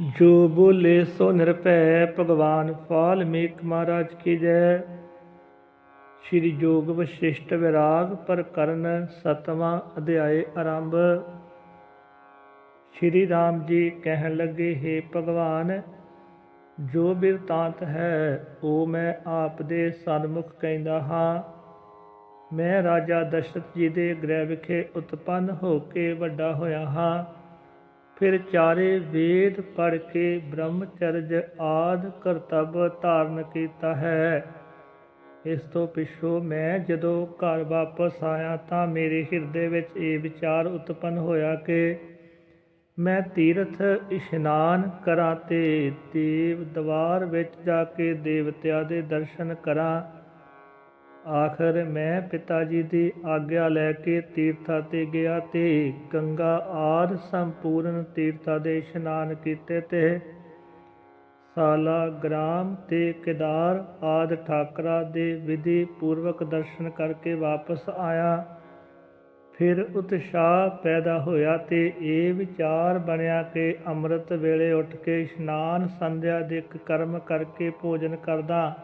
ਜੋ ਬੋਲੇ ਸੋ ਨਿਰਭੈ ਭਗਵਾਨ ਵਾਲਮੀਕ ਮਹਾਰਾਜ ਕੀ ਜੈ। ਸ਼੍ਰੀ ਜੋਗ ਵਸ਼ਿਸ਼ਟ ਵਿਰਾਗ ਪ੍ਰਕਰਨ ਸਤਵਾਂ ਅਧਿਆਏ ਆਰੰਭ। ਸ਼੍ਰੀ ਰਾਮ ਜੀ ਕਹਿਣ ਲੱਗੇ हे ਭਗਵਾਨ, ਜੋ ਬਿਰਤਾਂਤ ਹੈ ਉਹ ਮੈਂ ਆਪ ਦੇ ਸਨਮੁਖ ਕਹਿੰਦਾ ਹਾਂ। ਮੈਂ ਰਾਜਾ ਦਸ਼ਰਥ ਜੀ ਦੇ ਗ੍ਰਹਿ ਵਿਖੇ ਉਤਪੰਨ ਹੋ ਕੇ ਵੱਡਾ ਹੋਇਆ ਹਾਂ। ਫਿਰ ਚਾਰੇ ਵੇਦ ਪੜ੍ਹ ਕੇ ਬ੍ਰਹਮਚਰਜ ਆਦ ਕਰਤੱਵ ਧਾਰਨ ਕੀਤਾ ਹੈ। ਇਸ ਤੋਂ ਪਿੱਛੋਂ ਮੈਂ ਜਦੋਂ ਘਰ ਵਾਪਸ ਆਇਆ ਤਾਂ ਮੇਰੇ ਹਿਰਦੇ ਵਿੱਚ ਇਹ ਵਿਚਾਰ ਉਤਪੰਨ ਹੋਇਆ ਕਿ ਮੈਂ ਤੀਰਥ ਇਸ਼ਨਾਨ ਕਰਾਂ ਤੇ ਦੇਵ ਦਵਾਰ ਵਿੱਚ ਜਾ ਕੇ ਦੇਵਤਿਆਂ ਦੇ ਦਰਸ਼ਨ ਕਰਾਂ। ਆਖਰ ਮੈਂ ਪਿਤਾ ਜੀ ਦੀ ਆਗਿਆ ਲੈ ਕੇ ਤੀਰਥਾਂ ਤੇ ਗਿਆ ਤੇ ਗੰਗਾ ਆਦ ਸੰਪੂਰਨ ਤੀਰਥਾਂ ਦੇ ਇਸ਼ਨਾਨ ਕੀਤੇ ਤੇ ਸਾਲਾ ਗ੍ਰਾਮ ਤੇ ਕਿਦਾਰ ਆਦ ਠਾਕਰਾ ਦੇ ਵਿਧੀ ਪੂਰਵਕ ਦਰਸ਼ਨ ਕਰਕੇ ਵਾਪਸ ਆਇਆ। ਫਿਰ ਉਤਸ਼ਾਹ ਪੈਦਾ ਹੋਇਆ ਤੇ ਇਹ ਵਿਚਾਰ ਬਣਿਆ ਕਿ ਅੰਮ੍ਰਿਤ ਵੇਲੇ ਉੱਠ ਕੇ ਇਸ਼ਨਾਨ ਸੰਧਿਆ ਦੇ ਕਰਮ ਕਰਕੇ ਭੋਜਨ ਕਰਦਾ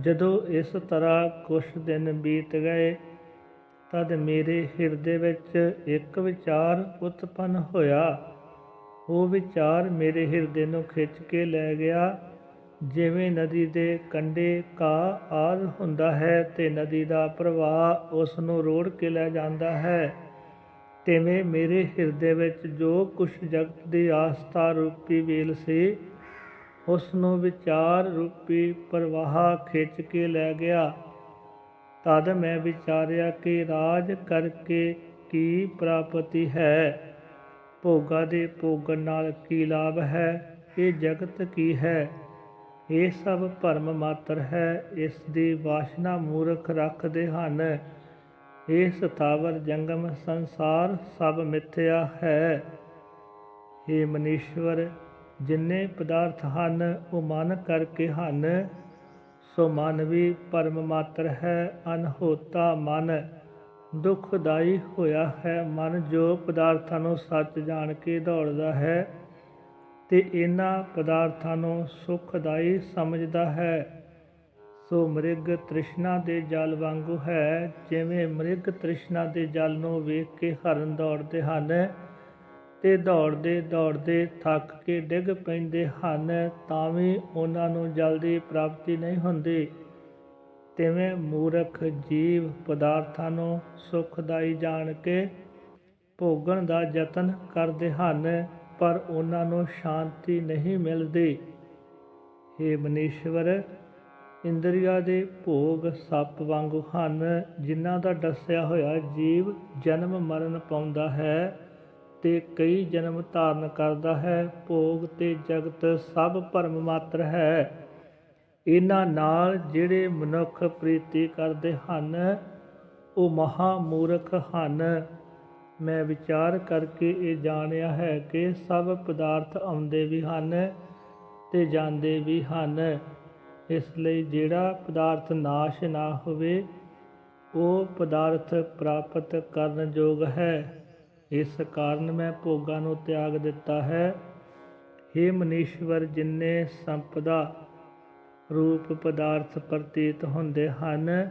ਜਦੋਂ ਇਸ ਤਰ੍ਹਾਂ ਕੁਝ ਦਿਨ ਬੀਤ ਗਏ, ਤਦ ਮੇਰੇ ਹਿਰਦੇ ਵਿੱਚ ਇੱਕ ਵਿਚਾਰ ਉਤਪੰਨ ਹੋਇਆ। ਉਹ ਵਿਚਾਰ ਮੇਰੇ ਹਿਰਦੇ ਨੂੰ ਖਿੱਚ ਕੇ ਲੈ ਗਿਆ। ਜਿਵੇਂ ਨਦੀ ਦੇ ਕੰਢੇ ਕਾ ਆਦ ਹੁੰਦਾ ਹੈ, ਤੇ ਨਦੀ ਦਾ ਪ੍ਰਵਾਹ ਉਸ ਨੂੰ ਰੋੜ ਕੇ ਲੈ ਜਾਂਦਾ ਹੈ। ਤਿਵੇਂ ਮੇਰੇ ਹਿਰਦੇ ਵਿੱਚ ਜੋ ਕੁਛ ਜਗਤ ਦੀ ਆਸਥਾ ਰੂਪੀ ਵੇਲ ਸੀ ਉਸ ਨੂੰ ਵਿਚਾਰ ਰੂਪੀ ਪ੍ਰਵਾਹ ਖਿੱਚ ਕੇ ਲੈ ਗਿਆ। ਤਦ ਮੈਂ ਵਿਚਾਰਿਆ ਕਿ ਰਾਜ ਕਰਕੇ ਕੀ ਪ੍ਰਾਪਤੀ ਹੈ। ਭੋਗਾ ਦੇ ਭੋਗਣ ਨਾਲ ਕੀ ਲਾਭ ਹੈ? ਇਹ ਜਗਤ ਕੀ ਹੈ? ਇਹ ਸਭ ਭਰਮ ਮਾਤਰ ਹੈ। ਇਸ ਦੀ ਵਾਸ਼ਨਾ ਮੂਰਖ ਰੱਖਦੇ ਹਨ। ਇਹ ਸਤਾਵਰ ਜੰਗਮ ਸੰਸਾਰ ਸਭ ਮਿੱਥਿਆ ਹੈ। ਇਹ ਮਨੀਸ਼ਵਰ ਜਿੰਨੇ ਪਦਾਰਥ ਹਨ, ਉਹ ਮਨ ਕਰਕੇ ਹਨ। ਸੋ ਮਨ ਵੀ ਪਰਮ ਮਾਤਰ ਹੈ, ਅਨਹੋਤਾ ਮਨ। ਦੁਖਦਾਈ ਹੋਇਆ ਹੈ ਮਨ, ਜੋ ਪਦਾਰਥਾਂ ਨੂੰ ਸੱਚ ਜਾਣ ਕੇ ਦੌੜਦਾ ਹੈ ਤੇ ਇਹਨਾਂ ਪਦਾਰਥਾਂ ਨੂੰ ਸੁਖਦਾਈ ਸਮਝਦਾ ਹੈ। ਸੋ ਮ੍ਰਿਗ ਤ੍ਰਿਸ਼ਨਾ ਦੇ ਜਲ ਵਾਂਗੂ ਹੈ, ਜਿਵੇਂ ਮ੍ਰਿਗ ਤ੍ਰਿਸ਼ਨਾ ਦੇ ਜਲ ਨੂੰ ਵੇਖ ਕੇ ਹਰਨ ਦੌੜਦੇ ਹਨ। ਤੇ ਦੌੜਦੇ ਦੌੜਦੇ ਥੱਕ ਕੇ ਡਿੱਗ ਪੈਂਦੇ ਹਨ ਤਾਂ ਵੀ ਉਹਨਾਂ ਨੂੰ ਜਲਦੀ ਪ੍ਰਾਪਤੀ ਨਹੀਂ ਹੁੰਦੀ। ਤਿਵੇਂ ਮੂਰਖ ਜੀਵ ਪਦਾਰਥਾਂ ਨੂੰ ਸੁਖਦਾਈ ਜਾਣ ਕੇ ਭੋਗਣ ਦਾ ਯਤਨ ਕਰਦੇ ਹਨ, ਪਰ ਉਹਨਾਂ ਨੂੰ ਸ਼ਾਂਤੀ ਨਹੀਂ ਮਿਲਦੀ। हे ਮਨੀਸ਼ਵਰ, ਇੰਦਰੀਆ ਦੇ ਭੋਗ ਸੱਪ ਵਾਂਗੂ ਹਨ, ਜਿਨ੍ਹਾਂ ਦਾ ਦੱਸਿਆ ਹੋਇਆ ਜੀਵ ਜਨਮ ਮਰਨ ਪਾਉਂਦਾ ਹੈ। ਤੇ ਕਈ ਜਨਮ ਧਾਰਨ ਕਰਦਾ ਹੈ। ਭੋਗ ਤੇ ਜਗਤ ਸਭ ਭਰਮ ਮਾਤਰ ਹੈ। ਇਹਨਾਂ ਨਾਲ ਜਿਹੜੇ ਮਨੁੱਖ ਪ੍ਰੀਤੀ ਕਰਦੇ ਹਨ, ਉਹ ਮਹਾ ਮੂਰਖ ਹਨ। ਮੈਂ ਵਿਚਾਰ ਕਰਕੇ ਇਹ ਜਾਣਿਆ ਹੈ ਕਿ ਸਭ ਪਦਾਰਥ ਆਉਂਦੇ ਵੀ ਹਨ ਤੇ ਜਾਂਦੇ ਵੀ ਹਨ। ਇਸ ਲਈ ਜਿਹੜਾ ਪਦਾਰਥ ਨਾਸ਼ ਨਾ ਹੋਵੇ, ਉਹ ਪਦਾਰਥ ਪ੍ਰਾਪਤ ਕਰਨ ਯੋਗ ਹੈ। ਇਸ ਕਾਰਨ ਮੈਂ ਭੋਗਾਂ ਨੂੰ ਤਿਆਗ ਦਿੱਤਾ ਹੈ। हे ਮਨੀਸ਼ਵਰ ਜਿਨਨੇ ਸੰਪਦਾ ਰੂਪ ਪਦਾਰਥ ਪ੍ਰਤੀਤ ਹੁੰਦੇ ਹਨ,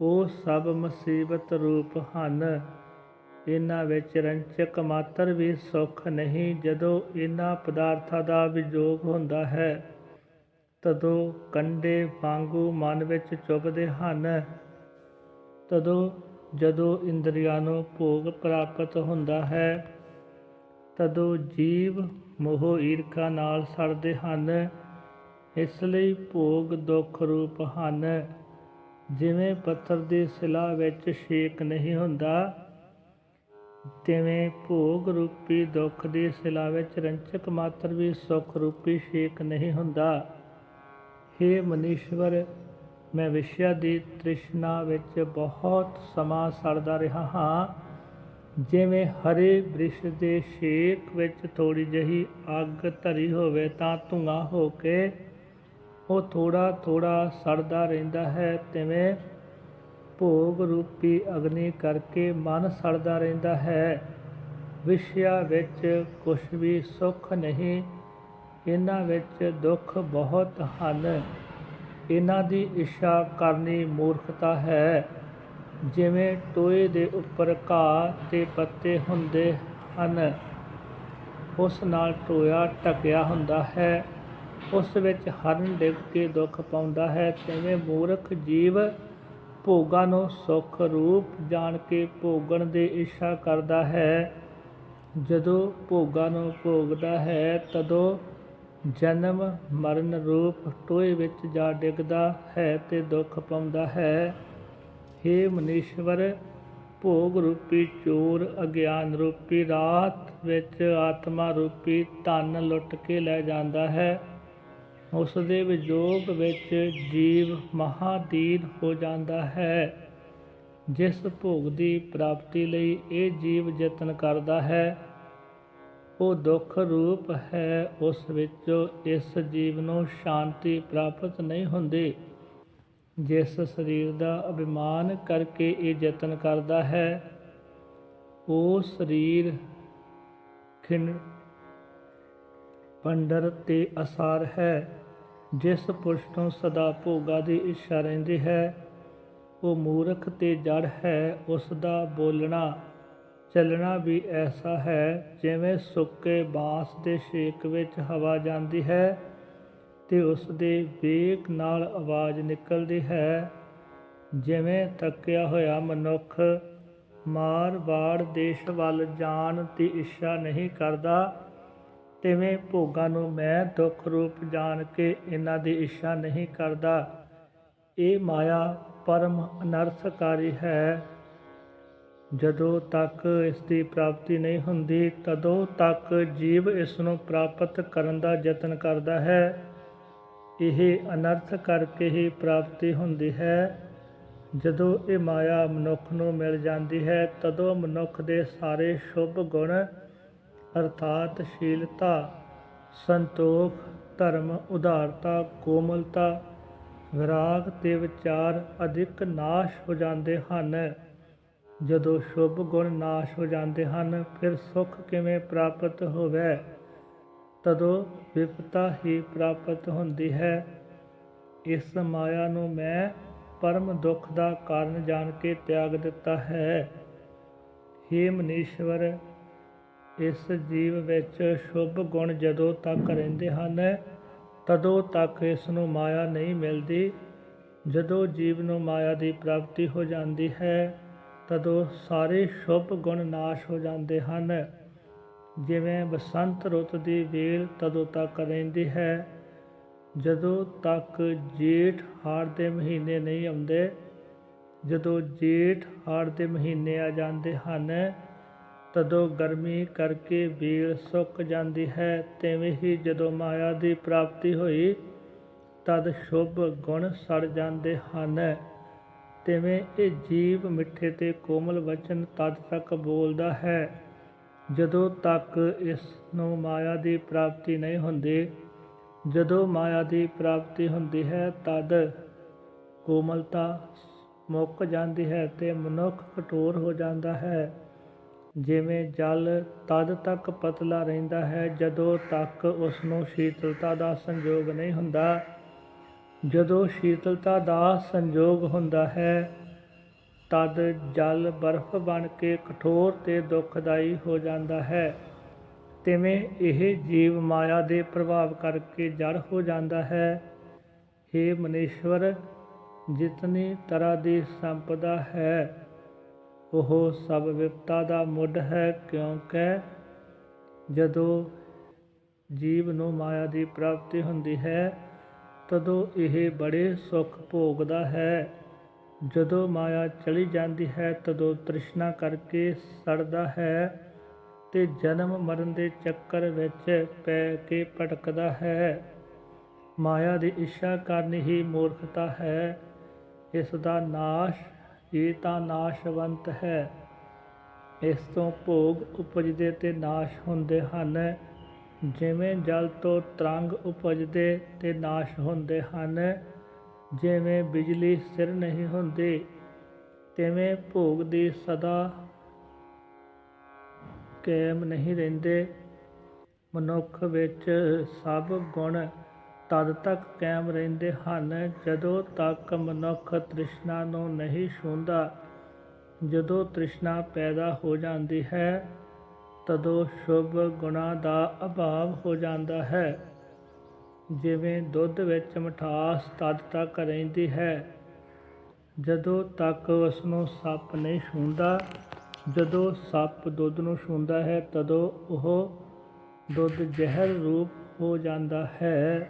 ਉਹ ਸਭ ਮੁਸੀਬਤ ਰੂਪ ਹਨ। ਇਹਨਾਂ ਵਿੱਚ ਰੰਚਕ ਮਾਤਰ ਵੀ ਸੁੱਖ ਨਹੀਂ, ਜਦੋਂ ਇਹਨਾਂ ਪਦਾਰਥਾਂ ਦਾ ਵਿਜੋਗ ਹੁੰਦਾ ਹੈ, ਤਦੋਂ ਕੰਡੇ ਵਾਂਗੂ ਮਨ ਵਿੱਚ ਚੁਭਦੇ ਹਨ। ਤਦੋਂ ਜਦੋਂ ਇੰਦਰੀਆਂ ਨੂੰ ਭੋਗ ਪ੍ਰਾਪਤ ਹੁੰਦਾ ਹੈ, ਤਦੋਂ ਜੀਵ ਮੋਹ ਈਰਖਾ ਨਾਲ ਸੜਦੇ ਹਨ। ਇਸ ਲਈ ਭੋਗ ਦੁੱਖ ਰੂਪ ਹਨ। ਜਿਵੇਂ ਪੱਥਰ ਦੀ ਸਿਲਾ ਵਿੱਚ ਛੇਕ ਨਹੀਂ ਹੁੰਦਾ, ਤਿਵੇਂ ਭੋਗ ਰੂਪੀ ਦੁੱਖ ਦੀ ਸਿਲਾ ਵਿੱਚ ਰੰਚਕ ਮਾਤਰ ਵੀ ਸੁਖ ਰੂਪੀ ਛੇਕ ਨਹੀਂ ਹੁੰਦਾ। हे ਮਨੀਸ਼ਵਰ ਮੈਂ ਵਿਸ਼ਿਆ ਦੀ ਤ੍ਰਿਸ਼ਨਾ ਵਿੱਚ ਬਹੁਤ ਸਮਾਂ ਸੜਦਾ ਰਿਹਾ ਹਾਂ। ਜਿਵੇਂ ਹਰੇ ਬ੍ਰਿਸ਼ ਦੇ ਛੇਕ ਵਿੱਚ ਥੋੜੀ ਜਹੀ ਅੱਗ ਧਰੀ ਹੋਵੇ ਤਾਂ ਧੂਆਂ ਹੋ ਕੇ ਉਹ ਥੋੜਾ ਥੋੜਾ ਸੜਦਾ ਰਹਿੰਦਾ ਹੈ, ਤਿਵੇਂ ਭੋਗ ਰੂਪੀ ਅਗਨੀ ਕਰਕੇ ਮਨ ਸੜਦਾ ਰਹਿੰਦਾ ਹੈ। ਵਿਸ਼ਿਆਂ ਵਿੱਚ ਕੁਝ ਵੀ ਸੁੱਖ ਨਹੀਂ, ਇਹਨਾਂ ਵਿੱਚ ਦੁੱਖ ਬਹੁਤ ਹਨ। ਇਹਨਾਂ ਦੀ ਇੱਛਾ ਕਰਨੀ ਮੂਰਖਤਾ ਹੈ। ਜਿਵੇਂ ਟੋਏ ਦੇ ਉੱਪਰ ਘਾਹ ਤੇ ਪੱਤੇ ਹੁੰਦੇ ਹਨ, ਉਸ ਨਾਲ ਟੋਇਆ ਢਕਿਆ ਹੁੰਦਾ ਹੈ। ਉਸ ਵਿੱਚ ਹਰਨ ਡਿੱਗ ਕੇ ਦੁੱਖ ਪਾਉਂਦਾ ਹੈ। ਤਿਵੇਂ ਮੂਰਖ ਜੀਵ ਭੋਗਾਂ ਨੂੰ ਸੁਖ ਰੂਪ ਜਾਣ ਕੇ ਭੋਗਣ ਦੀ ਇੱਛਾ ਕਰਦਾ ਹੈ। ਜਦੋਂ ਭੋਗਾਂ ਨੂੰ ਭੋਗਦਾ ਹੈ, ਤਦੋਂ ਜਨਮ ਮਰਨ ਰੂਪ ਟੋਏ ਵਿੱਚ ਜਾ ਡਿੱਗਦਾ ਹੈ ਤੇ ਦੁੱਖ ਪਾਉਂਦਾ ਹੈ। हे ਮਨੀਸ਼ਵਰ, ਭੋਗ ਰੂਪੀ ਚੋਰ, ਅਗਿਆਨ ਰੂਪੀ ਰਾਤ ਵਿੱਚ ਆਤਮਾ ਰੂਪੀ ਧਨ ਲੁੱਟ ਕੇ ਲੈ ਜਾਂਦਾ ਹੈ। ਉਸ ਦੇ ਵਿਜੋਗ ਵਿੱਚ ਜੀਵ ਮਹਾਦੀਨ ਹੋ ਜਾਂਦਾ ਹੈ। ਜਿਸ ਭੋਗ ਦੀ ਪ੍ਰਾਪਤੀ ਲਈ ਇਹ ਜੀਵ ਯਤਨ ਕਰਦਾ ਹੈ ਉਹ ਦੁੱਖ ਰੂਪ ਹੈ, ਉਸ ਵਿੱਚੋਂ ਇਸ ਜੀਵ ਨੂੰ ਸ਼ਾਂਤੀ ਪ੍ਰਾਪਤ ਨਹੀਂ ਹੁੰਦੀ। ਜਿਸ ਸਰੀਰ ਦਾ ਅਭਿਮਾਨ ਕਰਕੇ ਇਹ ਯਤਨ ਕਰਦਾ ਹੈ, ਉਹ ਸਰੀਰ ਖਿੰਡ ਪੰਡਰ ਤੇ ਅਸਾਰ ਹੈ। ਜਿਸ ਪੁਰਸ਼ ਤੋਂ ਸਦਾ ਭੋਗਾ ਦੀ ਇੱਛਾ ਰਹਿੰਦੀ ਹੈ, ਉਹ ਮੂਰਖ ਤੇ ਜੜ ਹੈ, ਉਸ ਦਾ ਬੋਲਣਾ ਚੱਲਣਾ ਵੀ ਐਸਾ ਹੈ ਜਿਵੇਂ ਸੁੱਕੇ ਬਾਂਸ ਦੇ ਛੇਕ ਵਿੱਚ ਹਵਾ ਜਾਂਦੀ ਹੈ ਤੇ ਉਸ ਦੇ ਵੇਗ ਨਾਲ ਆਵਾਜ਼ ਨਿਕਲਦੀ ਹੈ। ਜਿਵੇਂ ਤੱਕਿਆ ਹੋਇਆ ਮਨੁੱਖ ਮਾਰ ਵਾੜ ਦੇਸ਼ ਵੱਲ ਜਾਣ ਦੀ ਇੱਛਾ ਨਹੀਂ ਕਰਦਾ, ਤਿਵੇਂ ਭੋਗਾਂ ਨੂੰ ਮੈਂ ਦੁੱਖ ਰੂਪ ਜਾਣ ਕੇ ਇਹਨਾਂ ਦੀ ਇੱਛਾ ਨਹੀਂ ਕਰਦਾ। ਇਹ ਮਾਇਆ ਪਰਮ ਅਨਰਥਕਾਰੀ ਹੈ। ਜਦੋਂ ਤੱਕ ਇਸ ਦੀ ਪ੍ਰਾਪਤੀ ਨਹੀਂ ਹੁੰਦੀ, ਤਦੋਂ ਤੱਕ ਜੀਵ ਇਸ ਨੂੰ ਪ੍ਰਾਪਤ ਕਰਨ ਦਾ ਯਤਨ ਕਰਦਾ ਹੈ। ਇਹ ਅਨਰਥ ਕਰਕੇ ਹੀ ਪ੍ਰਾਪਤੀ ਹੁੰਦੀ ਹੈ। ਜਦੋਂ ਇਹ ਮਾਇਆ ਮਨੁੱਖ ਨੂੰ ਮਿਲ ਜਾਂਦੀ ਹੈ, ਤਦੋਂ ਮਨੁੱਖ ਦੇ ਸਾਰੇ ਸ਼ੁਭ ਗੁਣ ਅਰਥਾਤ ਸ਼ੀਲਤਾ, ਸੰਤੋਖ, ਧਰਮ, ਉਦਾਰਤਾ, ਕੋਮਲਤਾ, ਵਿਰਾਗ ਤੇ ਵਿਚਾਰ ਅਧਿਕ ਨਾਸ਼ ਹੋ ਜਾਂਦੇ ਹਨ। ਜਦੋਂ ਸ਼ੁਭ ਗੁਣ ਨਾਸ਼ ਹੋ ਜਾਂਦੇ ਹਨ, ਫਿਰ ਸੁਖ ਕਿਵੇਂ ਪ੍ਰਾਪਤ ਹੋਵੇ? ਤਦੋਂ ਵਿਪਤਾ ਹੀ ਪ੍ਰਾਪਤ ਹੁੰਦੀ ਹੈ। ਇਸ ਮਾਇਆ ਨੂੰ ਮੈਂ ਪਰਮ ਦੁੱਖ ਦਾ ਕਾਰਨ ਜਾਣ ਕੇ ਤਿਆਗ ਦਿੱਤਾ ਹੈ। हे ਮਨੀਸ਼ਵਰ ਇਸ ਜੀਵ ਵਿੱਚ ਸ਼ੁਭ ਗੁਣ ਜਦੋਂ ਤੱਕ ਰਹਿੰਦੇ ਹਨ, ਤਦੋਂ ਤੱਕ ਇਸ ਨੂੰ ਮਾਇਆ ਨਹੀਂ ਮਿਲਦੀ। ਜਦੋਂ ਜੀਵ ਨੂੰ ਮਾਇਆ ਦੀ ਪ੍ਰਾਪਤੀ ਹੋ ਜਾਂਦੀ ਹੈ ਤਦੋਂ ਸਾਰੇ ਸ਼ੁਭ ਗੁਣ ਨਾਸ਼ ਹੋ ਜਾਂਦੇ ਹਨ। ਜਿਵੇਂ ਬਸੰਤ ਰੁੱਤ ਦੀ ਵੇਲ ਤਦੋਂ ਤੱਕ ਰਹਿੰਦੀ ਹੈ, ਜਦੋਂ ਤੱਕ ਜੇਠ ਹਾੜ ਦੇ ਮਹੀਨੇ ਨਹੀਂ ਆਉਂਦੇ, ਜਦੋਂ ਜੇਠ ਹਾੜ ਦੇ ਮਹੀਨੇ ਆ ਜਾਂਦੇ ਹਨ, ਤਦੋਂ ਗਰਮੀ ਕਰਕੇ ਵੇਲ ਸੁੱਕ ਜਾਂਦੀ ਹੈ। ਤਿਵੇਂ ਹੀ ਜਦੋਂ ਮਾਇਆ ਦੀ ਪ੍ਰਾਪਤੀ ਹੋਈ, ਤਦ ਸ਼ੁਭ ਗੁਣ ਸੜ ਜਾਂਦੇ ਹਨ। ਤਿਵੇਂ ਇਹ ਜੀਵ ਮਿੱਠੇ ਤੇ ਕੋਮਲ ਵਚਨ ਤਦ ਤੱਕ ਬੋਲਦਾ ਹੈ, ਜਦੋਂ ਤੱਕ ਇਸ ਨੂੰ ਮਾਇਆ ਦੀ ਪ੍ਰਾਪਤੀ ਨਹੀਂ ਹੁੰਦੀ। ਜਦੋਂ ਮਾਇਆ ਦੀ ਪ੍ਰਾਪਤੀ ਹੁੰਦੀ ਹੈ, ਤਦ ਕੋਮਲਤਾ ਮੁੱਕ ਜਾਂਦੀ ਹੈ ਤੇ ਮਨੁੱਖ ਕਠੋਰ ਹੋ ਜਾਂਦਾ ਹੈ। ਜਿਵੇਂ ਜਲ ਤਦ ਤੱਕ ਪਤਲਾ ਰਹਿੰਦਾ ਹੈ, ਜਦੋਂ ਤੱਕ ਉਸ ਨੂੰ ਸ਼ੀਤਲਤਾ ਦਾ ਸੰਯੋਗ ਨਹੀਂ ਹੁੰਦਾ। ਜਦੋਂ ਸ਼ੀਤਲਤਾ ਦਾ ਸੰਯੋਗ ਹੁੰਦਾ ਹੈ, ਤਦ ਜਲ ਬਰਫ਼ ਬਣ ਕੇ ਕਠੋਰ ਤੇ ਦੁਖਦਾਈ ਹੋ ਜਾਂਦਾ ਹੈ। ਤਿਵੇਂ ਇਹ ਜੀਵ ਮਾਇਆ ਦੇ ਪ੍ਰਭਾਵ ਕਰਕੇ ਜੜ ਹੋ ਜਾਂਦਾ ਹੈ। हे ਮਨੇਸ਼ਵਰ, ਜਿਤਨੀ ਤਰ੍ਹਾਂ ਦੀ ਸੰਪਦਾ ਹੈ, ਉਹ ਸਭ ਵਿਪਤਾ ਦਾ ਮੁੱਢ ਹੈ ਕਿਉਂਕਿ ਜਦੋਂ ਜੀਵ ਨੂੰ ਮਾਇਆ ਦੀ ਪ੍ਰਾਪਤੀ ਹੁੰਦੀ ਹੈ ਤਦੋਂ ਇਹ ਬੜੇ ਸੁੱਖ ਭੋਗਦਾ ਹੈ। ਜਦੋਂ ਮਾਇਆ ਚਲੀ ਜਾਂਦੀ ਹੈ, ਤਦੋਂ ਤ੍ਰਿਸ਼ਨਾ ਕਰਕੇ ਸੜਦਾ ਹੈ ਤੇ ਜਨਮ ਮਰਨ ਦੇ ਚੱਕਰ ਵਿੱਚ ਪੈ ਕੇ ਭਟਕਦਾ ਹੈ। ਮਾਇਆ ਦੀ ਇੱਛਾ ਕਰਨੀ ਹੀ ਮੂਰਖਤਾ ਹੈ। ਇਸ ਦਾ ਨਾਸ਼, ਇਹ ਤਾਂ ਨਾਸ਼ਵੰਤ ਹੈ। ਇਸ ਤੋਂ ਭੋਗ ਉਪਜਦੇ ਤੇ ਨਾਸ਼ ਹੁੰਦੇ ਹਨ। ਜਿਵੇਂ ਜਲ ਤੋਂ ਤਰੰਗ ਉਪਜਦੇ ਤੇ ਨਾਸ਼ ਹੁੰਦੇ ਹਨ, ਜਿਵੇਂ ਬਿਜਲੀ ਸਿਰ ਨਹੀਂ ਹੁੰਦੀ, ਤਿਵੇਂ ਭੋਗ ਦੀ ਸਦਾ ਕਾਇਮ ਨਹੀਂ ਰਹਿੰਦੇ। ਮਨੁੱਖ ਵਿੱਚ ਸਭ ਗੁਣ ਤਦ ਤੱਕ ਕਾਇਮ ਰਹਿੰਦੇ ਹਨ, ਜਦੋਂ ਤੱਕ ਮਨੁੱਖ ਤ੍ਰਿਸ਼ਨਾ ਨੂੰ ਨਹੀਂ ਛੂੰਹਦਾ, ਜਦੋਂ ਤ੍ਰਿਸ਼ਨਾ ਪੈਦਾ ਹੋ ਜਾਂਦੀ ਹੈ। ਤਦੋਂ ਸ਼ੁਭ ਗੁਣਾ ਦਾ ਅਭਾਵ ਹੋ ਜਾਂਦਾ ਹੈ। ਜਿਵੇਂ ਦੁੱਧ ਵਿੱਚ ਮਠਾਸ ਤਦ ਤੱਕ ਰਹਿੰਦੀ ਹੈ, ਜਦੋਂ ਤੱਕ ਉਸ ਨੂੰ ਸੱਪ ਨਹੀਂ ਛੂੰਦਾ ਜਦੋਂ ਸੱਪ ਦੁੱਧ ਨੂੰ ਛੂੰਹਦਾ ਹੈ, ਤਦੋਂ ਉਹ ਦੁੱਧ ਜ਼ਹਿਰ ਰੂਪ ਹੋ ਜਾਂਦਾ ਹੈ।